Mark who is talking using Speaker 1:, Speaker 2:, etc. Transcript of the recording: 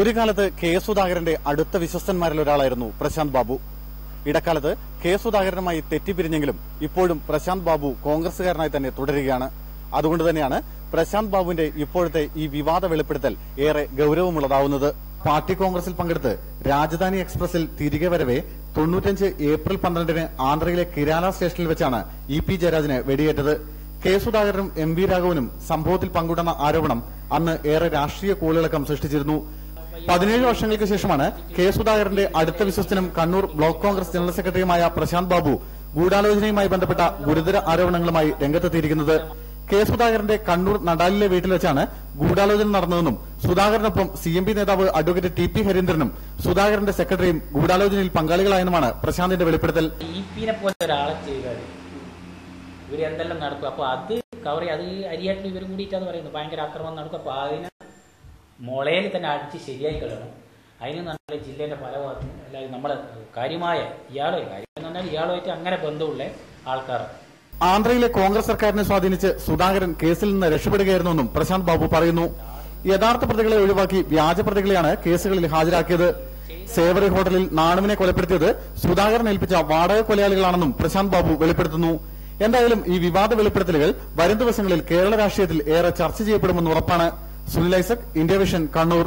Speaker 1: ഒരു കാലത്ത് കെ സുധാകരന്റെ അടുത്ത വിശ്വസ്തന്മാരിൽ ഒരാളായിരുന്നു പ്രശാന്ത് ബാബു. ഇടക്കാലത്ത് കെ സുധാകരനുമായി തെറ്റിപ്പിരിഞ്ഞെങ്കിലും ഇപ്പോഴും പ്രശാന്ത് ബാബു കോൺഗ്രസുകാരനായി തന്നെ തുടരുകയാണ്. അതുകൊണ്ട് തന്നെയാണ് പ്രശാന്ത് ബാബുവിന്റെ ഇപ്പോഴത്തെ ഈ വിവാദ വെളിപ്പെടുത്തൽ ഏറെ ഗൌരവമുള്ളതാവുന്നത്. പാർട്ടി കോൺഗ്രസിൽ പങ്കെടുത്ത് രാജധാനി എക്സ്പ്രസിൽ തിരികെ വരവെ തൊണ്ണൂറ്റഞ്ച് ഏപ്രിൽ പന്ത്രണ്ടിന് ആന്ധ്രയിലെ കിരാല സ്റ്റേഷനിൽ വെച്ചാണ് ഇ പി ജയരാജന് വെടിയേറ്റത്. കെ സുധാകരനും എം വി രാഘവനും സംഭവത്തിൽ പങ്കുണ്ടെന്ന ആരോപണം അന്ന് ഏറെ രാഷ്ട്രീയ കോളിളക്കം സൃഷ്ടിച്ചിരുന്നു. പതിനേഴ് വർഷങ്ങൾക്ക് ശേഷമാണ് കെ സുധാകരന്റെ അടുത്ത വിശ്വസ്തനും കണ്ണൂർ ബ്ലോക്ക് കോൺഗ്രസ് ജനറൽ സെക്രട്ടറിയുമായ പ്രശാന്ത് ബാബു ഗൂഢാലോചനയുമായി ബന്ധപ്പെട്ട ഗുരുതര ആരോപണങ്ങളുമായി രംഗത്തെത്തിയിരിക്കുന്നത്. കെ സുധാകരന്റെ കണ്ണൂർ നടാലിലെ വീട്ടിൽ വെച്ചാണ് ഗൂഢാലോചന നടന്നതെന്നും സുധാകരനൊപ്പം സി എം പി നേതാവ് അഡ്വക്കേറ്റ് ടി പി ഹരീന്ദ്രനും സുധാകരന്റെ സെക്രട്ടറിയും ഗൂഢാലോചനയിൽ പങ്കാളികളായെന്നുമാണ് പ്രശാന്തിന്റെ വെളിപ്പെടുത്തൽ.
Speaker 2: ഇവരെന്തെല്ലാം നടക്കും? അപ്പൊ അത് കവറി അത് അരിയാട്ടിൽ ഇവർ കൂടിയിട്ടാന്ന് പറയുന്നത് ഭയങ്കര ആക്രമണം നടക്കും. അപ്പൊ അതിനെ മുളയിൽ തന്നെ അടിച്ച് ശരിയായി കളയണം അതിന് നല്ല ജില്ലേന്റെ പല ഭാഗത്തും എല്ലാവരും നമ്മൾ കാര്യമായ ഇയാളെ കാര്യം എന്ന് പറഞ്ഞാൽ ഇയാളുമായിട്ട് അങ്ങനെ ബന്ധമുള്ള ആൾക്കാർ
Speaker 1: ആന്ധ്രയിലെ കോൺഗ്രസ് സർക്കാരിനെ സ്വാധീനിച്ച് സുധാകരൻ കേസിൽ നിന്ന് രക്ഷപ്പെടുകയായിരുന്നുവെന്നും പ്രശാന്ത് ബാബു പറയുന്നു. യഥാർത്ഥ പ്രതികളെ ഒഴിവാക്കി വ്യാജ പ്രതികളെയാണ് കേസുകളിൽ ഹാജരാക്കിയത്. സേവറി ഹോട്ടലിൽ നാണുവിനെ കൊലപ്പെടുത്തിയത് സുധാകരൻ ഏൽപ്പിച്ച വാടക കൊലയാളികളാണെന്നും പ്രശാന്ത് ബാബു വെളിപ്പെടുത്തുന്നു. എന്തായാലും ഈ വിവാദ വെളിപ്പെടുത്തലുകൾ വരും ദിവസങ്ങളിൽ കേരള രാഷ്ട്രീയത്തിൽ ഏറെ ചർച്ച ചെയ്യപ്പെടുമെന്ന് ഉറപ്പാണ്. Sunil Isaac India vision Kannur.